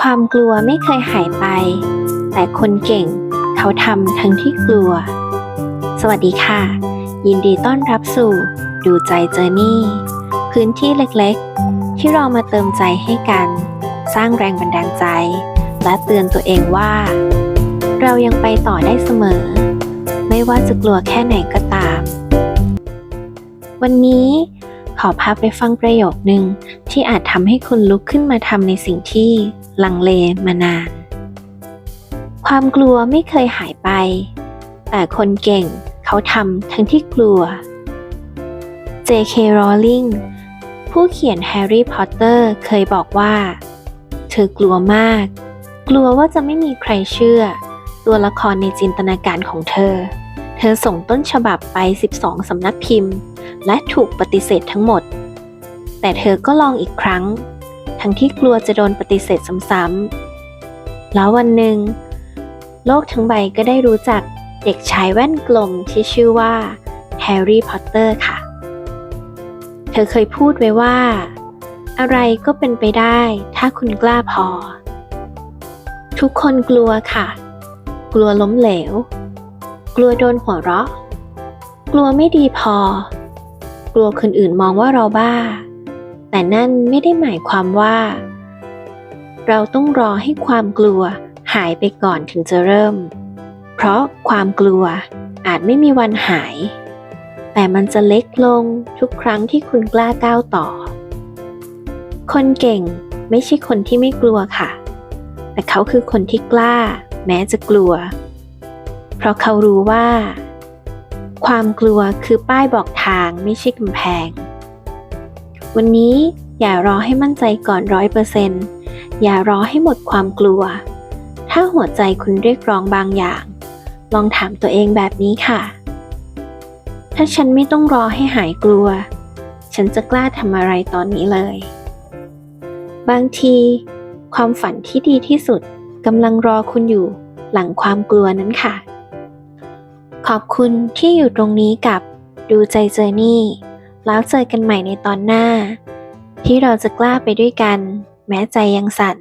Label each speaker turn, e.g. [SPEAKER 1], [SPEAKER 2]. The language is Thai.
[SPEAKER 1] ความกลัวไม่เคยหายไป แต่คนเก่งเขาทำทั้งที่กลัว สวัสดีค่ะ ยินดีต้อนรับสู่ ดูใจเจอนี่ พื้นที่เล็กๆ ที่เรามาเติมใจให้กัน สร้างแรงบันดาลใจ และเตือนตัวเองว่า เรายังไปต่อได้เสมอ ไม่ว่าจะกลัวแค่ไหนก็ตาม วันนี้ ขอพาไปฟังประโยคหนึ่งที่อาจทำให้คุณลุกขึ้นมาทำในสิ่งที่ลังเลมานาน ความกลัวไม่เคยหายไป แต่คนเก่งเขาทำทั้งที่กลัว J.K. Rowling ผู้เขียนแฮร์รี่พอตเตอร์เคยบอกว่า เธอกลัวมาก กลัวว่าจะไม่มีใครเชื่อ ตัวละครในจินตนาการของเธอ เธอส่งต้นฉบับไป 12 สำนักพิมพ์ และถูกปฏิเสธทั้งหมด แต่เธอก็ลองอีกครั้ง ทั้งที่กลัวจะโดนปฏิเสธซ้ำๆแล้ววันหนึ่ง โลกทั้งใบก็ได้รู้จักเด็กชายแว่นกลมที่ชื่อว่าแฮร์รี่พอตเตอร์ค่ะ เธอเคยพูดไว้ว่า อะไรก็เป็นไปได้ถ้าคุณกล้าพอ ทุกคนกลัวค่ะ กลัวล้มเหลว กลัวโดนหัวเราะ กลัวไม่ดีพอ กลัวคนอื่นมองว่าเราบ้า แต่นั่นไม่ได้หมายความว่า เราต้องรอให้ความกลัวหายไปก่อนถึงจะเริ่ม เพราะความกลัวอาจไม่มีวันหาย แต่มันจะเล็กลงทุกครั้งที่คุณกล้าก้าวต่อ คนเก่งไม่ใช่คนที่ไม่กลัวค่ะ แต่เขาคือคนที่กล้า แม้จะกลัว เพราะเขารู้ว่า ความกลัวคือป้ายบอกทางไม่ใช่กำแพง วันนี้อย่ารอให้มั่นใจก่อนร้อยเปอร์เซนต์อย่ารอให้หมดความกลัว ถ้าหัวใจคุณเรียกร้องบางอย่าง ลองถามตัวเองแบบนี้ค่ะ ถ้าฉันไม่ต้องรอให้หายกลัว ฉันจะกล้าทำอะไรตอนนี้เลย บางที ความฝันที่ดีที่สุดกำลังรอคุณอยู่หลังความกลัวนั้นค่ะ ขอบคุณที่อยู่ตรงนี้กับดูใจเจอนี่ แล้วเจอกันใหม่ในตอนหน้า ที่เราจะกล้าไปด้วยกัน แม้ใจยังสั่น